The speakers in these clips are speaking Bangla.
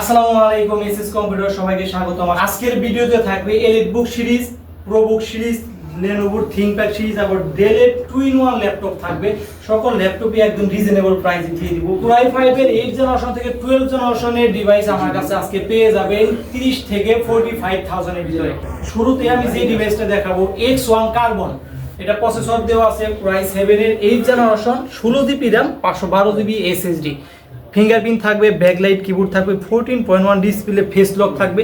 আসসালামু আলাইকুম, এসএস কম্পিউটার সবাইকে স্বাগতম। আজকের ভিডিওতে থাকবে elite book series pro book series লেনোভোর ThinkPad series আবার ডেলের টু ইন ওয়ান ল্যাপটপ থাকবে। সকল ল্যাপটপই একদম রিজনেবল প্রাইসে দিয়ে দিব। কোরাই ফাইভের এইট জেনারেশন থেকে টুয়েলভ জেনারেশনের ডিভাইস আমার কাছে আজকে পেয়ে যাবেন তিরিশ থেকে ফোর্টি ফাইভ থাউজেন্ডের ভিতরে। শুরুতে আমি যে ডিভাইসটা দেখাবো এক্স ওয়ান কার্বন এটা প্রসেসর দেওয়া আছে কোরাই সেভেনের এইট জেনারেশন ষোলো জিবি র্যাম পাঁচশো বারো জিবি এসএসডি ফিঙ্গারপ্রিন্ট থাকবে, ব্যাকলাইট কিবোর্ড থাকবে fourteen point one display face lock থাকবে।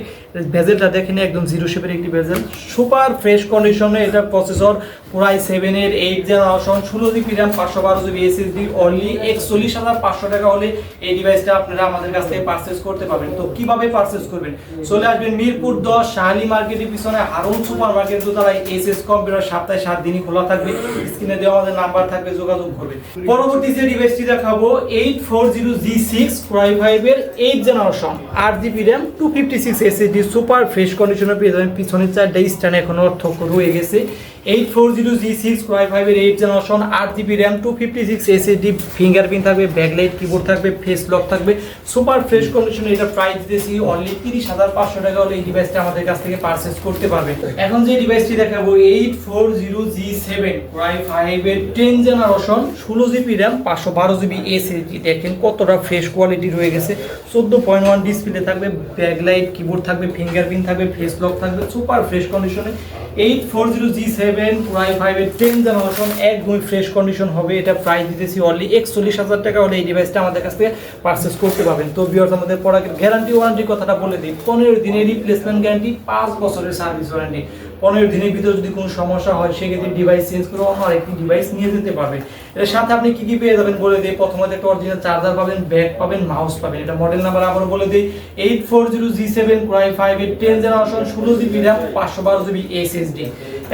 ভেজেলটা দেখেন, একদম জিরো শেপের একটি ভেজেল সুপার ফ্রেশ কন্ডিশনে এটা প্রসেসর পুরাই সেভেনের এইট জেনারেশন ষোলো জিবি র্যাম পাঁচশো বারো জিবি এসএসডি অনলি একচল্লিশ হাজার পাঁচশো টাকা হলে এই ডিভাইসটা আপনারা আমাদের কাছ থেকে পারচেস করতে পারবেন। তো কীভাবে পারচেস করবেন? চলে আসবেন মিরপুর দশ, শাহালি মার্কেটের পিছনে, হারুন সুপার মার্কেট দোতলায় এস এস কম্পিউটার, সপ্তাহে সাত দিনই খোলা থাকবে। স্ক্রিনে দেওয়া আমাদের নাম্বার থাকবে, যোগাযোগ করবে পরবর্তী যে ডিভাইসটি দেখাবো eight four zero G six প্রাই ফাইভের এইট জেনারেশন আট GB RAM two fifty six SSD super fresh কন্ডিশনে পেয়ে যাবেন। পিছনের চারটা স্ট্যান্ড এখনও অর্থক রয়ে গেছে। Eight four zero G six প্রাই ফাইভের এইট জেনারেশন আট GB RAM two fifty six SSD fingerprint থাকবে ব্যাকলাইট কিবোর্ড থাকবে ফেস লক থাকবে। সুপার ফ্রেশ কন্ডিশনে এটা প্রাইস দিতেছি অনলি তিরিশ হাজার পাঁচশো টাকা হলে এই ডিভাইসটা আমাদের কাছ থেকে পারচেস করতে পারবে। এখন যে ডিভাইসটি দেখাবো eight four zero G seven প্রাই ফাইভের টেন জেনারেশন ষোলো জিবি র্যাম পাঁচশো বারো জিবি এসএসডি দেখেন কতটা ফ্রেশ কোয়ালিটি রয়ে গেছে। চোদ্দ পয়েন্ট ওয়ান ডিসপ্লে থাকবে ব্যাকলাইট কিবোর্ড থাকবে ফিঙ্গারপ্রিন্ট থাকবে ফেস লক থাকবে সুপার ফ্রেশ কন্ডিশনে eight four zero G seven প্রাই ফাইভের টেন জেনারেশন একদমই ফ্রেশ কন্ডিশন হবে। এটা প্রাইস দিতেছি অনলি একচল্লিশ হাজার টাকা। হলে এই ডিভাইসটা আমাদের কাছ থেকে পারচেস করতে পারবেন। তো বিয়ার্স আমাদের প্রোডাক্টের গ্যারান্টি ওয়ারান্টি কথাটা বলে দিই। পনেরো দিনের রিপ্লেসমেন্ট গ্যারান্টি পাঁচ বছরের সার্ভিস ওয়ারেন্টি পনেরো দিনের ভিতরে যদি কোনো সমস্যা হয়, সেক্ষেত্রে ডিভাইস চেঞ্জ করে অন্য আরেকটি ডিভাইস নিয়ে যেতে পারবেন এর সাথে আপনি কি কি পেয়ে যাবেন বলে দিই। প্রথমত একটা অরিজিনাল চার্জার পাবেন ব্যাগ পাবেন মাউস পাবেন। এটা মডেল নাম্বার আবারও বলে দিই। Eight four zero G seven প্রাই five eight ten generation ষোলো জিবি র্যাম পাঁচশো বারো জিবি এসএসডি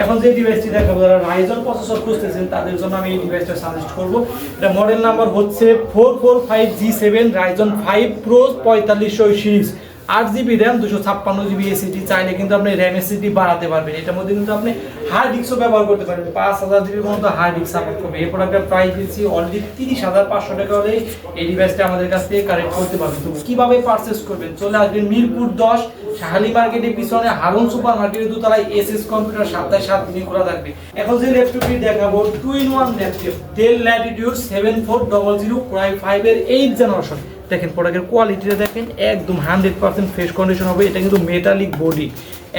এখন যে ডিভাইসটি দেখাবো, যারা রাইজন প্রসেসর খুঁজতেছেন, তাদের জন্য আমি এই ডিভাইসটা সাজেস্ট করব। এটা মডেল নাম্বার হচ্ছে four four five G seven Ryzen five pro পঁয়তাল্লিশশো সিরিজ আট জিবি র্যাম, দুশো ছাপ্পান্ন জিবি এসিডি চাইলে কিন্তু আপনি র্যাম এসিটি বাড়াতে পারবেন। এটার মধ্যে কিন্তু আপনি হার্ড ডিস্কও ব্যবহার করতে পারবেন। পাঁচ হাজার জিবির মতো হার্ড ডিস্ক সাপোর্ট করবে। এই প্রোডাক্টের প্রাইস দিচ্ছি অলরেডি তিরিশ হাজার পাঁচশো টাকা হলে এই ডিভাইসটা আমাদের কাছ থেকে কালেক্ট করতে পারবেন। তো কীভাবে পারচেস করবেন? চলে আসবেন মিরপুর দশ, শাহালি মার্কেটের পিছনে, হারুন সুপার মার্কেটের দোতলায় এস এস কম্পিউটার সপ্তাহে সাত দিন খোলা থাকবে। এখন যে ল্যাপটপটি দেখাবো two in one laptop Dell Latitude seven four double zero প্রাই ফাইভের এইট জেনারেশন দেখেন প্রোডাক্টের কোয়ালিটিটা দেখেন, একদম হান্ড্রেড পার্সেন্ট ফ্রেশ কন্ডিশন হবে। এটা কিন্তু মেটালিক বডি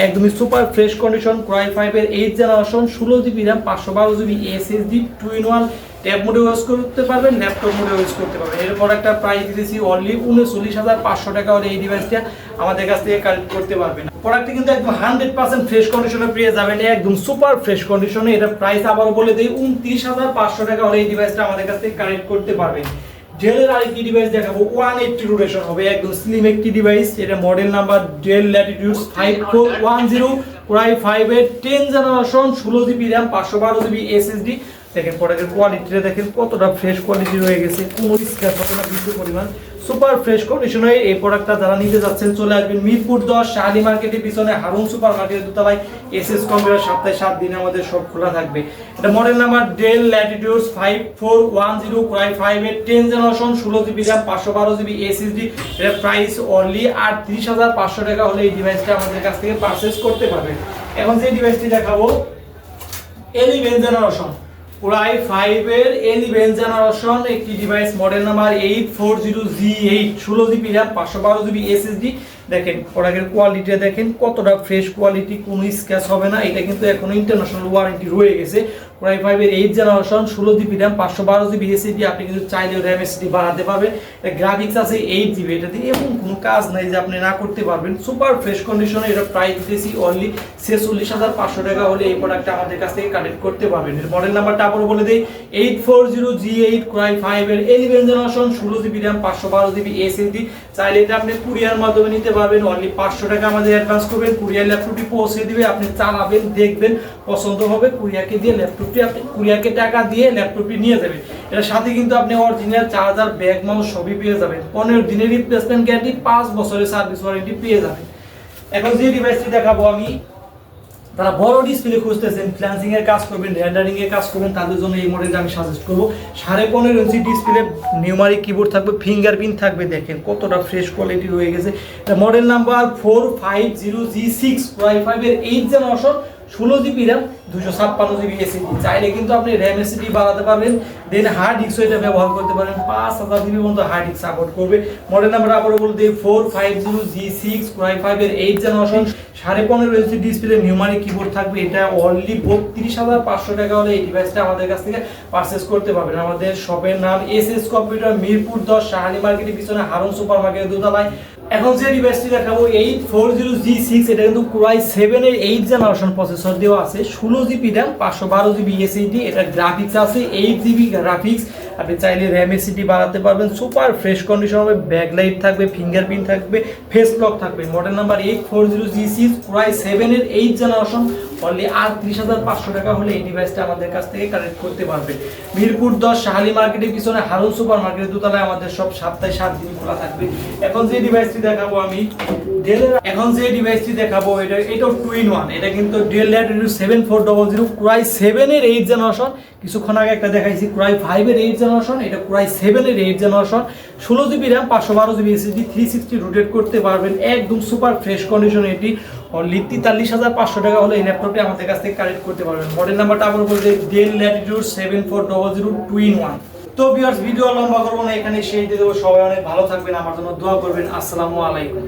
একদমই সুপার ফ্রেশ কন্ডিশন ক্রাই ফাইভের এইট জেনারেশন ষোলো জিবি র্যাম পাঁচশো বারো GB SSD two in one tab মোডে ইউজ করতে পারবেন ল্যাপটপ মোডে ইউজ করতে পারবেন। এরপর একটা প্রাইস দিতেছি অনলি উনচল্লিশ হাজার পাঁচশো টাকা হলে এই ডিভাইসটা আমাদের কাছ থেকে কালেক্ট করতে পারবেন। প্রোডাক্টটি কিন্তু একদম হান্ড্রেড পার্সেন্ট ফ্রেশ কন্ডিশনে পেয়ে যাবেন, একদম সুপার ফ্রেশ কন্ডিশনে এটা প্রাইস আবারও বলে দিই, উনত্রিশ হাজার পাঁচশো টাকা হলে এই ডিভাইসটা আমাদের কাছ থেকে কালেক্ট করতে পারবেন। ডেলের আরেকটি ডিভাইস দেখাবো ওয়ান এইটটি রোটেশন হবে, একদম স্লিম একটি ডিভাইস এটা model number Dell Latitude five four one zero প্রায় ফাইভের টেন জেনারেশন ষোলো জিবি র্যাম পাঁচশো বারো জিবি এসএসডি দেখেন প্রোডাক্টের কোয়ালিটিটা দেখেন কতটা ফ্রেশ কোয়ালিটি রয়ে গেছে, কোনো স্ক্র্যাচ না কিছু পরিমাণ সুপার ফ্রেশ কন্ডিশনে এই প্রোডাক্টটা যারা নিতে যাচ্ছেন চলে আসবেন মিরপুর দশ শাহালি মার্কেটের পিছনে, হারুন সুপার মার্কেটের দোতলায় এস এস কম্পিউটার সপ্তাহে সাত দিন আমাদের সব খোলা থাকবে। এটা model number Dell Latitudes five four one zero প্রাই five এর টেন জেনারেশন ষোলো জিবি র্যাম পাঁচশো বারো জিবি এসএসডি এর প্রাইস অনলি আর তিরিশ হাজার পাঁচশো টাকা হলে এই ডিভাইসটা আমাদের কাছ থেকে পারচেস করতে পারবেন। এখন যে ডিভাইসটি দেখাবো এলিভেন জেনারেশন একটি device model number eight four zero G eight ষোলো জিবি র্যাম, পাঁচশো বারো জিবি এসএসডি দেখেন, প্রোডাক্টের কোয়ালিটিটা দেখেন, কতটা ফ্রেশ কোয়ালিটি কোনো স্ক্র্যাচ হবে না। এটা কিন্তু এখনও ইন্টারন্যাশনাল ওয়ারেন্টি রয়ে গেছে। প্রাই ফাইভের এইট জেনারেশন ষোলো জিবি র্যাম পাঁচশো বারো জিবি এসএসডি আপনি কিন্তু চাইলেও র্যাম এসএসডি বাড়াতে পারবেন। গ্রাফিক্স আছে এইট জিবি এটাতে এমন কোনো কাজ নাই যে আপনি না করতে পারবেন। সুপার ফ্রেশ কন্ডিশনে এটা প্রাইস দিতেছি অনলি ছেচল্লিশ হাজার পাঁচশো টাকা হলে এই প্রোডাক্টটা আমাদের কাছ থেকে কালেক্ট করতে পারবেন। এর মডেল নাম্বারটা আবারও বলে দিই eight four zero G eight Cry ফাইভের এলিভেন জেনারেশন ষোলো জিবি র্যাম পাঁচশো বারো জিবি এসএসডি চাইলে এটা আপনি কুরিয়ার মাধ্যমে নিতে পারবেন অনলি পাঁচশো টাকা আমাদের অ্যাডভান্স করবেন কুরিয়ার ল্যাপটপটি পৌঁছে দিবে, আপনি চালাবেন, দেখবেন, পছন্দ হবে কুরিয়াকে দিয়ে ল্যাপটপটি আপনি কুরিয়াকে টাকা দিয়ে ল্যাপটপটি নিয়ে যাবেন। এর সাথে কিন্তু আপনি অরিজিনাল চার্জার ব্যাগ মাউস সবই পেয়ে যাবেন। পনেরো দিনের রিপ্লেসমেন্ট গ্যারান্টি পাঁচ বছরের সার্ভিস ওয়ারেন্টি পেয়ে যাবেন। এখন যে ডিভাইসটি দেখাবো আমি তারা বড় ডিসপ্লে খুঁজতেছেন ফ্ল্যান্সিং এর কাজ করবেন রেন্ডারিং এর কাজ করবেন, তাদের জন্য এই মডেলটা আমি সাজেস্ট করব। সাড়ে পনেরো ইঞ্চি ডিসপ্লে নিউমারিক কিবোর্ড থাকবে ফিঙ্গার প্রিন্ট থাকবে, দেখেন কতটা ফ্রেশ কোয়ালিটি রয়ে গেছে। Model number four five zero G six Y ফাইভের এইট জেনারেশন ষোলো জিবি র্যাম, দুশো ছাপ্পান্ন জিবি এসিডি চাইলে কিন্তু আপনি র্যাম এসিডি বাড়াতে পারবেন দেন হার্ড ডিস্ক এটা ব্যবহার করতে পারেন। পাঁচ হাজার জিবি পর্যন্ত হার্ড ডিস্ক সাপোর্ট করবে। মডেল নাম্বার আবারও বলতে four five zero G six Y ফাইভের এইট জেনারেশন সাড়ে পনেরো ইঞ্চি ডিসপ্লে নিউমারিক কিবোর্ড থাকবে। এটা অনলি বত্রিশ হাজার পাঁচশো টাকা হলে এই ডিভাইসটা আমাদের কাছ থেকে পারচেস করতে পারবেন। আমাদের শপের নাম এস এস কম্পিউটার মিরপুর দশ শাহানি মার্কেটের পিছনে হারুন সুপার মার্কেটের দোতলায়। এখন যে ডিভাইসটি দেখাবো eight four zero G six এটা কিন্তু ক্রাই সেভেনের এইট জেনারেশন প্রসেসর দেওয়া আছে। ষোলো জিবি র্যাম পাঁচশো বারো জিবি এসিডি এটা গ্রাফিক্স আছে এইট জিবি গ্রাফিক্স আপনি চাইলে র্যাম এসিডি বাড়াতে পারবেন সুপার ফ্রেশ কন্ডিশন হবে ব্যাকলাইট থাকবে ফিঙ্গারপ্রিন্ট থাকবে ফেস লক থাকবে। Model number eight four zero G six Cry সেভেনের এইট জেনারেশন অনলি আর ত্রিশ হাজার পাঁচশো টাকা হলে এই ডিভাইসটা আমাদের কাছ থেকে কালেক্ট করতে পারবে। মিরপুর দশ, শাহালি মার্কেটের পিছনে, হারুন সুপার মার্কেটের দোতলায় আমাদের সব সপ্তাহে সাত দিন খোলা থাকবে। এখন যে ডিভাইসটি দেখাবো আমি ডেলের এখন যে ডিভাইসটি দেখাবো, এটা এটাও টু ইন ওয়ান এটা কিন্তু Dell Latitude seven four double zero Cry সেভেনের এইট জেনারেশন কিছুক্ষণ আগে একটা দেখাইছি ক্রাই ফাইভের এইট জেনারেশন এটা ক্রাই সেভেনের এইট জেনারেশন ষোলো জিবি র্যাম পাঁচশো বারো GB SSD three sixty rotate করতে পারবেন। একদম সুপার ফ্রেশ কন্ডিশন এটি। অনলি তেতাল্লিশ হাজার পাঁচশো টাকা হলে এই ল্যাপটপটি আমাদের কাছ থেকে কালেক্ট করতে পারবেন। মডেল নাম্বারটা আবার বলতে Dell Latitude seven four double zero two in one তো ভিউয়ার্স ভিডিও লম্বা করব না এখানে শেষ দিয়ে দেবো। সবাই অনেক ভালো থাকবেন, আমার জন্য দোয়া করবেন। আসসালামু আলাইকুম।